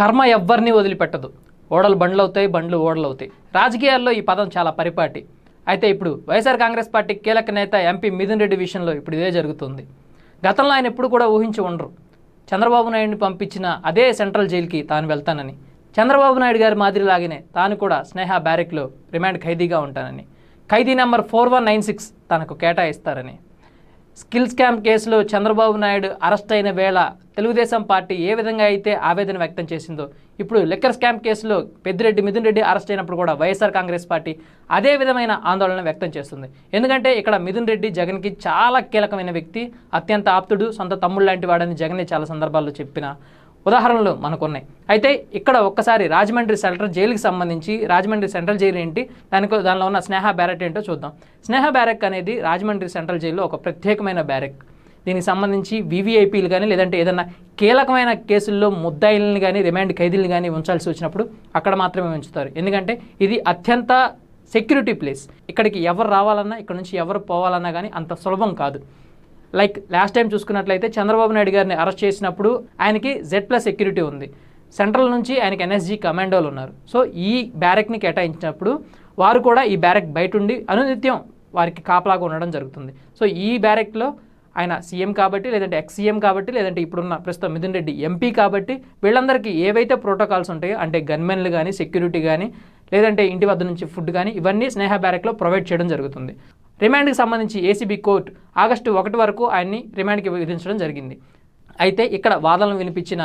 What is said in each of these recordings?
కర్మ ఎవ్వరిని వదిలిపెట్టదు. ఓడలు బండ్లు అవుతాయి బండ్లు ఓడలు అవుతాయి రాజకీయాల్లో ఈ పదం చాలా పరిపాటి. అయితే ఇప్పుడు వైఎస్ఆర్ కాంగ్రెస్ పార్టీ కీలక నేత ఎంపీ మిథున్ రెడ్డి విషయంలో ఇప్పుడు ఇదే జరుగుతుంది. గతంలో ఆయన ఎప్పుడు కూడా ఊహించి ఉండరు. చంద్రబాబు నాయుడిని పంపించిన అదే సెంట్రల్ జైలుకి తాను వెళ్తానని. చంద్రబాబు నాయుడు గారి మాదిరిలాగానే తాను కూడా స్నేహ బ్యారెక్లో రిమాండ్ ఖైదీగా ఉంటానని. ఖైదీ number four one nine six తనకు కేటాయిస్తారని. స్కిల్ స్కామ్ కేసులో చంద్రబాబు నాయుడు అరెస్ట్ అయిన వేళ తెలుగుదేశం పార్టీ ఏ విధంగా అయితే ఆవేదన వ్యక్తం చేసిందో ఇప్పుడు లిక్కర్ స్కామ్ కేసులో పెద్దిరెడ్డి మిథున్ రెడ్డి అరెస్ట్ అయినప్పుడు కూడా వైఎస్ఆర్ కాంగ్రెస్ పార్టీ అదే విధమైన ఆందోళన వ్యక్తం చేస్తుంది. ఎందుకంటే ఇక్కడ మిథున్ రెడ్డి జగన్కి చాలా కీలకమైన వ్యక్తి అత్యంత ఆప్తుడు సొంత తమ్ముడు లాంటి వాడని జగన్ చాలా సందర్భాల్లో చెప్పిన. ఉదాహరణలు మనకున్నాయి. అయితే ఇక్కడ ఒక్కసారి రాజమండ్రి సెంట్రల్ జైలుకి సంబంధించి రాజమండ్రి సెంట్రల్ జైలు ఏంటి? దానికి దానిలో ఉన్న స్నేహ బ్యారెక్ ఏంటో చూద్దాం. స్నేహ బ్యారెక్ అనేది రాజమండ్రి సెంట్రల్ జైల్లో ఒక ప్రత్యేకమైన బ్యారెక్. దీనికి సంబంధించి వివిఐపీలు కానీ లేదంటే ఏదైనా కీలకమైన కేసుల్లో ముద్దాయిల్ని కానీ రిమాండ్ ఖైదీలను కానీ ఉంచాల్సి వచ్చినప్పుడు అక్కడ మాత్రమే ఉంచుతారు. ఎందుకంటే ఇది అత్యంత సెక్యూరిటీ ప్లేస్. ఇక్కడికి ఎవరు రావాలన్నా ఇక్కడ నుంచి ఎవరు పోవాలన్నా కానీ అంత సులభం కాదు. లైక్ లాస్ట్ టైం చూసుకున్నట్లయితే చంద్రబాబు నాయుడు గారిని అరెస్ట్ చేసినప్పుడు ఆయనకి జెడ్ ప్లస్ సెక్యూరిటీ ఉంది. సెంట్రల్ నుంచి ఆయనకి ఎన్ఎస్జీ కమాండోలు ఉన్నారు. సో ఈ బ్యారెక్ని కేటాయించినప్పుడు వారు కూడా ఈ బ్యారెక్ బయట ఉండి అనునిత్యం వారికి కాపలాగా ఉండడం జరుగుతుంది. సో ఈ బ్యారెక్లో ఆయన సీఎం కాబట్టి లేదంటే ఎక్స్ సీఎం కాబట్టి లేదంటే ఇప్పుడున్న ప్రస్తుతం మిథున్ రెడ్డి ఎంపీ కాబట్టి వీళ్ళందరికీ ఏవైతే ప్రోటోకాల్స్ ఉంటాయో అంటే గన్మెన్లు కానీ సెక్యూరిటీ కానీ లేదంటే ఇంటి వద్ద నుంచి ఫుడ్ కానీ ఇవన్నీ స్నేహ బ్యారెక్లో ప్రొవైడ్ చేయడం జరుగుతుంది. రిమాండ్కి సంబంధించి ఏసీబీ కోర్టు ఆగస్టు ఒకటి వరకు ఆయన్ని రిమాండ్కి విధించడం జరిగింది. అయితే ఇక్కడ వాదనలు వినిపించిన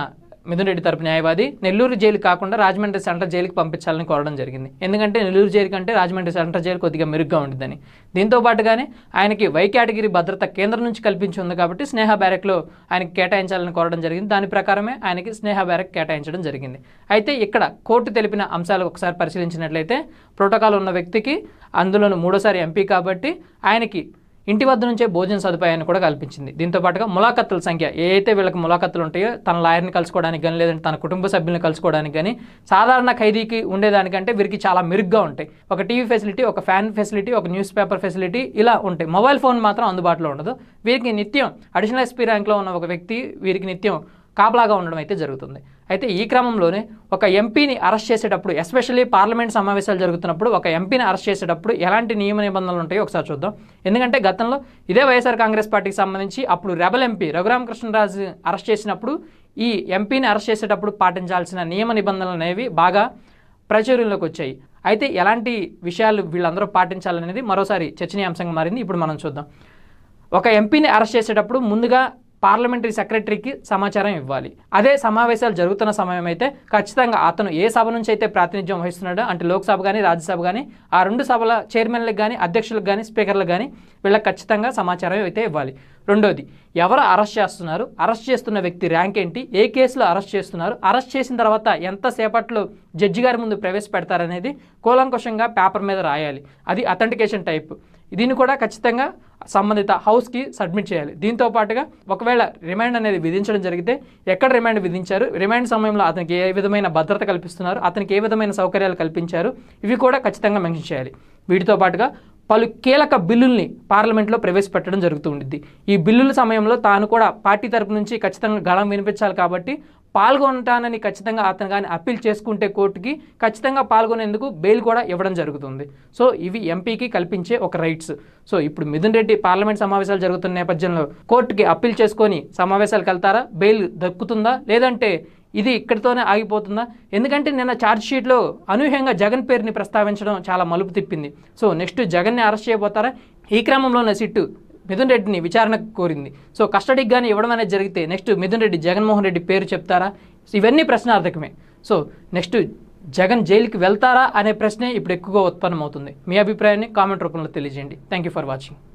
మిథున్ రెడ్డి తరపు న్యాయవాది. నెల్లూరు జైలు కాకుండా రాజమండ్రి సెంట్రల్ జైలుకి పంపించాలని కోరడం జరిగింది. ఎందుకంటే నెల్లూరు జైలు కంటే రాజమండ్రి సెంట్రల్ జైలు కొద్దిగా మెరుగ్గా ఉంటుందని. దీంతో పాటుగానే ఆయనకి వై కేటగిరీ భద్రత కేంద్రం నుంచి కల్పించి ఉంది కాబట్టి స్నేహ బ్యారెక్లో ఆయనకి కేటాయించాలని కోరడం జరిగింది. దాని ప్రకారమే ఆయనకి స్నేహ బ్యారెక్ కేటాయించడం జరిగింది. అయితే ఇక్కడ కోర్టు తెలిపిన అంశాలు ఒకసారి పరిశీలించినట్లయితే ప్రోటోకాల్ ఉన్న వ్యక్తికి అందులోనూ మూడోసారి ఎంపీ కాబట్టి ఆయనకి ఇంటి వద్ద నుంచే భోజన సదుపాయాన్ని కూడా కల్పించింది. దీంతో పాటుగా ములాఖత్తుల సంఖ్య ఏ అయితే వీళ్ళకి ములాఖత్తులు ఉంటాయో తన లాయర్ని కలుసుకోవడానికి కానీ లేదంటే తన కుటుంబ సభ్యులను కలుసుకోవడానికి కానీ సాధారణ ఖైదీకి ఉండేదానికంటే వీరికి చాలా మెరుగ్గా ఉంటాయి. ఒక టీవీ ఫెసిలిటీ ఒక ఫ్యాన్ ఫెసిలిటీ ఒక న్యూస్ పేపర్ ఫెసిలిటీ ఇలా ఉంటాయి. మొబైల్ ఫోన్ మాత్రం అందుబాటులో ఉండదు. వీరికి నిత్యం అడిషనల్ ఎస్పీ ర్యాంక్లో ఉన్న ఒక వ్యక్తి వీరికి నిత్యం కాపలాగా ఉండడం అయితే జరుగుతుంది. అయితే ఈ క్రమంలోనే ఒక ఎంపీని అరెస్ట్ చేసేటప్పుడు ఎస్పెషల్లీ పార్లమెంట్ సమావేశాలు జరుగుతున్నప్పుడు ఒక ఎంపీని అరెస్ట్ చేసేటప్పుడు ఎలాంటి నియమ నిబంధనలు ఉంటాయో ఒకసారి చూద్దాం. ఎందుకంటే గతంలో ఇదే వైఎస్ఆర్ కాంగ్రెస్ పార్టీకి సంబంధించి అప్పుడు రెబల్ ఎంపీ రఘురామకృష్ణరాజు అరెస్ట్ చేసినప్పుడు ఈ ఎంపీని అరెస్ట్ చేసేటప్పుడు పాటించాల్సిన నియమ నిబంధనలు అనేవి బాగా ప్రాచుర్యంలోకి వచ్చాయి. అయితే ఎలాంటి విషయాలు వీళ్ళందరూ పాటించాలనేది మరోసారి చర్చనీయాంశంగా మారింది. ఇప్పుడు మనం చూద్దాం. ఒక ఎంపీని అరెస్ట్ చేసేటప్పుడు ముందుగా పార్లమెంటరీ సెక్రటరీకి సమాచారం ఇవ్వాలి. అదే సమావేశాలు జరుగుతున్న సమయం అయితే ఖచ్చితంగా అతను ఏ సభ నుంచి అయితే ప్రాతినిధ్యం వహిస్తున్నాడో అంటే లోక్సభ కానీ రాజ్యసభ కానీ ఆ రెండు సభల చైర్మన్లకు కానీ అధ్యక్షులకు కానీ స్పీకర్లకు కానీ వీళ్ళకి ఖచ్చితంగా సమాచారం అయితే ఇవ్వాలి. రెండోది ఎవరు అరెస్ట్ చేస్తున్నారు? అరెస్ట్ చేస్తున్న వ్యక్తి ర్యాంక్ ఏంటి? ఏ కేసులో అరెస్ట్ చేస్తున్నారు? అరెస్ట్ చేసిన తర్వాత ఎంతసేపట్లో జడ్జి గారి ముందు ప్రవేశపెడతారనేది కూలంకుషంగా పేపర్ మీద రాయాలి. అది అథెంటికేషన్ టైప్. దీన్ని కూడా ఖచ్చితంగా సంబంధిత హౌస్కి సబ్మిట్ చేయాలి. దీంతో పాటుగా ఒకవేళ రిమాండ్ అనేది విధించడం జరిగితే ఎక్కడ రిమాండ్ విధించారు? రిమాండ్ సమయంలో అతనికి ఏ విధమైన భద్రత కల్పిస్తున్నారు? అతనికి ఏ విధమైన సౌకర్యాలు కల్పించారు? ఇవి కూడా ఖచ్చితంగా మెన్షన్ చేయాలి. వీటితో పాటుగా పలు కీలక బిల్లుల్ని పార్లమెంట్లో ప్రవేశపెట్టడం జరుగుతూ ఉండిద్ది. ఈ బిల్లుల సమయంలో తాను కూడా పార్టీ తరపు నుంచి ఖచ్చితంగా గళం వినిపించాలి కాబట్టి పాల్గొంటానని ఖచ్చితంగా అతను కానీ అప్పీల్ చేసుకుంటే కోర్టుకి ఖచ్చితంగా పాల్గొనేందుకు బెయిల్ కూడా ఇవ్వడం జరుగుతుంది. సో ఇవి ఎంపీకి కల్పించే ఒక రైట్స్. సో ఇప్పుడు మిథున్ రెడ్డి పార్లమెంట్ సమావేశాలు జరుగుతున్న నేపథ్యంలో కోర్టుకి అప్పీల్ చేసుకొని సమావేశాలకు వెళ్తారా? బెయిల్ దక్కుతుందా? లేదంటే ఇది ఇక్కడితోనే ఆగిపోతుందా? ఎందుకంటే నిన్న ఛార్జ్ షీట్లో అనూహ్యంగా జగన్ పేరుని ప్రస్తావించడం చాలా మలుపు తిప్పింది. సో నెక్స్ట్ జగన్ని అరెస్ట్ చేయబోతారా? ఈ క్రమంలోనే సిట్టు మిథున్ రెడ్డిని విచారణకు కోరింది. సో కస్టడీకి కానీ ఇవ్వడం అనేది జరిగితే నెక్స్ట్ మిథున్ రెడ్డి జగన్మోహన్ రెడ్డి పేరు చెప్తారా? ఇవన్నీ ప్రశ్నార్థకమే. సో నెక్స్ట్ జగన్ జైలుకి వెళ్తారా? అనే ప్రశ్నే ఇప్పుడు ఎక్కువగా ఉత్పన్నమవుతుంది. మీ అభిప్రాయాన్ని కామెంట్ రూపంలో తెలియజేయండి. Thank you for watching